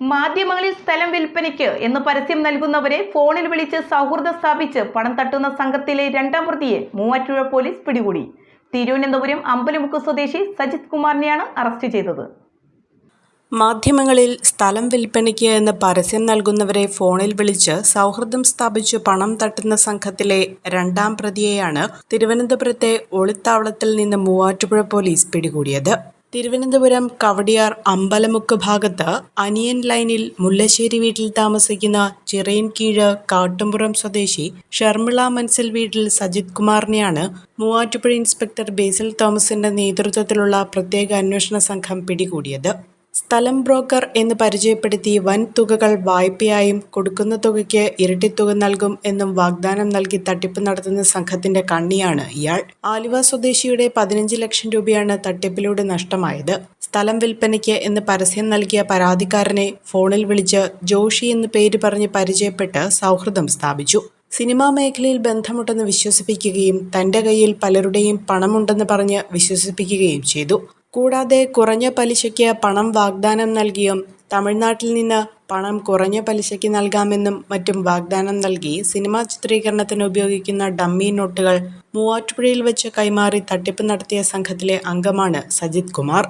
മാധ്യമങ്ങളിൽ സ്ഥലം വിൽപ്പനയ്ക്ക് എന്ന് പരസ്യം നൽകുന്നവരെ ഫോണിൽ വിളിച്ച് സൗഹൃദം സ്ഥാപിച്ച് പണം തട്ടുന്ന സംഘത്തിലെ രണ്ടാം പ്രതിയെ മൂവാറ്റുപുഴ പോലീസ് പിടികൂടി. തിരുവനന്തപുരം അമ്പലമുക്ക് സ്വദേശി സജിത് കുമാറിനെയാണ് അറസ്റ്റ് ചെയ്തത്. മാധ്യമങ്ങളിൽ സ്ഥലം വിൽപ്പനയ്ക്ക് എന്ന് പരസ്യം നൽകുന്നവരെ ഫോണിൽ വിളിച്ച് സൗഹൃദം സ്ഥാപിച്ച് പണം തട്ടുന്ന സംഘത്തിലെ രണ്ടാം പ്രതിയെയാണ് തിരുവനന്തപുരത്തെ ഒളിത്താവളത്തിൽ നിന്ന് മൂവാറ്റുപുഴ പോലീസ് പിടികൂടിയത്. തിരുവനന്തപുരം കവടിയാർ അമ്പലമുക്ക് ഭാഗത്ത് അനിയൻ ലൈനിൽ മുല്ലശ്ശേരി വീട്ടിൽ താമസിക്കുന്ന ചിറയൻകീഴ് കാട്ടുംപുറം സ്വദേശി ഷർമിള മൻസിൽ വീട്ടിൽ സജിത് കുമാറിനെയാണ് മൂവാറ്റുപുഴ ഇൻസ്പെക്ടർ ബേസിൽ തോമസിന്റെ നേതൃത്വത്തിലുള്ള പ്രത്യേക അന്വേഷണ സംഘം പിടികൂടിയത്. സ്ഥലം ബ്രോക്കർ എന്ന് പരിചയപ്പെടുത്തി വൻ തുകകൾ വായ്പയായും കൊടുക്കുന്ന തുകയ്ക്ക് ഇരട്ടിത്തുക നൽകും എന്നും വാഗ്ദാനം നൽകി തട്ടിപ്പ് നടത്തുന്ന സംഘത്തിന്റെ കണ്ണിയാണ് ഇയാൾ. ആലുവ സ്വദേശിയുടെ പതിനഞ്ച് ലക്ഷം രൂപയാണ് തട്ടിപ്പിലൂടെ നഷ്ടമായത്. സ്ഥലം വിൽപ്പനയ്ക്ക് എന്ന് പരസ്യം നൽകിയ പരാതിക്കാരനെ ഫോണിൽ വിളിച്ച് ജോഷി എന്ന് പേര് പറഞ്ഞ് പരിചയപ്പെട്ട് സൗഹൃദം സ്ഥാപിച്ചു. സിനിമാ മേഖലയിൽ ബന്ധമുണ്ടെന്ന് വിശ്വസിപ്പിക്കുകയും തന്റെ കയ്യിൽ പലരുടെയും പണമുണ്ടെന്ന് പറഞ്ഞ് വിശ്വസിപ്പിക്കുകയും ചെയ്തു. കൂടാതെ കുറഞ്ഞ പലിശയ്ക്ക് പണം വാഗ്ദാനം നൽകിയും തമിഴ്നാട്ടിൽ നിന്ന് പണം കുറഞ്ഞ പലിശയ്ക്ക് നൽകാമെന്നും മറ്റും വാഗ്ദാനം നൽകി സിനിമാ ചിത്രീകരണത്തിന് ഉപയോഗിക്കുന്ന ഡമ്മി നോട്ടുകൾ മൂവാറ്റുപുഴയിൽ വെച്ച് കൈമാറി തട്ടിപ്പ് നടത്തിയ സംഘത്തിലെ അംഗമാണ് സജിത് കുമാർ.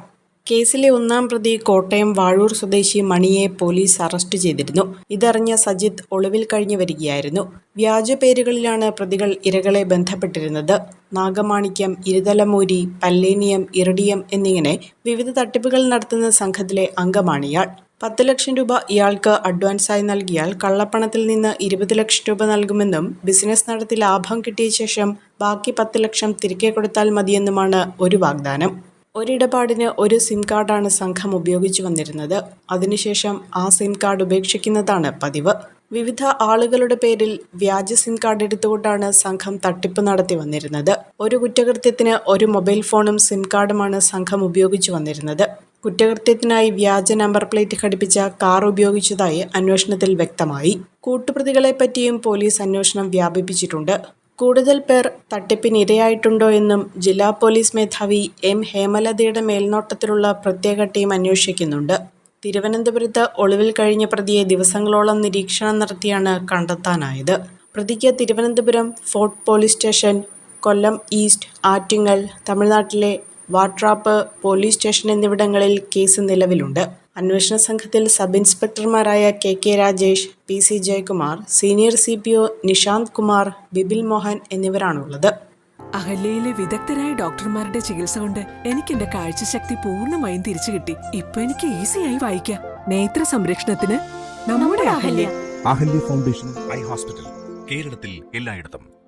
കേസിലെ ഒന്നാം പ്രതി കോട്ടയം വാഴൂർ സ്വദേശി മണിയെ പോലീസ് അറസ്റ്റ് ചെയ്തിരുന്നു. ഇതറിഞ്ഞ സജിത് ഒളിവിൽ കഴിഞ്ഞു വരികയായിരുന്നു. വ്യാജ പേരുകളിലാണ് പ്രതികൾ ഇരകളെ ബന്ധപ്പെട്ടിരുന്നത്. നാഗമാണിക്യം ഇരുതലമൂരി പല്ലേനിയം ഇറിഡിയം എന്നിങ്ങനെ വിവിധ തട്ടിപ്പുകൾ നടത്തുന്ന സംഘത്തിലെ അംഗമാണിയാൾ. പത്ത് ലക്ഷം രൂപ ഇയാൾക്ക് അഡ്വാൻസായി നൽകിയാൽ കള്ളപ്പണത്തിൽ നിന്ന് ഇരുപത് ലക്ഷം രൂപ നൽകുമെന്നും ബിസിനസ് നടത്തി ലാഭം കിട്ടിയ ശേഷം ബാക്കി പത്ത് ലക്ഷം തിരികെ കൊടുത്താൽ മതിയെന്നുമാണ് ഒരു വാഗ്ദാനം. ഒരിടപാടിന് ഒരു സിം കാർഡാണ് സംഘം ഉപയോഗിച്ചു വന്നിരുന്നത്. അതിനുശേഷം ആ സിം കാർഡ് ഉപേക്ഷിക്കുന്നതാണ് പതിവ്. വിവിധ ആളുകളുടെ പേരിൽ വ്യാജ സിം കാർഡ് എടുത്തുകൊണ്ടാണ് സംഘം തട്ടിപ്പ് നടത്തി വന്നിരുന്നത്. ഒരു കുറ്റകൃത്യത്തിന് ഒരു മൊബൈൽ ഫോണും സിം കാർഡുമാണ് സംഘം ഉപയോഗിച്ചു വന്നിരുന്നത്. കുറ്റകൃത്യത്തിനായി വ്യാജ നമ്പർ പ്ലേറ്റ് ഘടിപ്പിച്ച കാർ ഉപയോഗിച്ചതായി അന്വേഷണത്തിൽ വ്യക്തമായി. കൂട്ടുപ്രതികളെ പറ്റിയും പോലീസ് അന്വേഷണം വ്യാപിപ്പിച്ചിട്ടുണ്ട്. കൂടുതൽ പേർ തട്ടിപ്പിനിരയായിട്ടുണ്ടോ എന്നും ജില്ലാ പോലീസ് മേധാവി എം ഹേമലതയുടെ മേൽനോട്ടത്തിലുള്ള പ്രത്യേക ടീം അന്വേഷിക്കുന്നുണ്ട്. തിരുവനന്തപുരത്ത് ഒളിവിൽ കഴിഞ്ഞ പ്രതിയെ ദിവസങ്ങളോളം നിരീക്ഷണം നടത്തിയാണ് കണ്ടെത്താനായത്. പ്രതിക്ക് Thiruvananthapuram fort police station Kollam east Attingal തമിഴ്നാട്ടിലെ വാട്രാപ്പ് പോലീസ് സ്റ്റേഷൻ എന്നിവിടങ്ങളിൽ കേസ് നിലവിലുണ്ട്. അന്വേഷണ സംഘത്തിൽ sub ഇൻസ്പെക്ടർമാരായ K K Rajesh P C Jayakumar senior C P O Nishanth Kumar Bibil Mohan എന്നിവരാണുള്ളത്. അഹല്യയിലെ വിദഗ്ധരായ ഡോക്ടർമാരുടെ ചികിത്സ കൊണ്ട് എനിക്ക് എന്റെ കാഴ്ചശക്തി പൂർണമായും തിരിച്ചു കിട്ടി. ഇപ്പൊ എനിക്ക് ഈസിയായി വായിക്കാം. നേത്ര സംരക്ഷണത്തിന് നമ്മുടെ Ahalya. Ahalya foundation eye hospital കേരളത്തിൽ എല്ലായിടത്തും.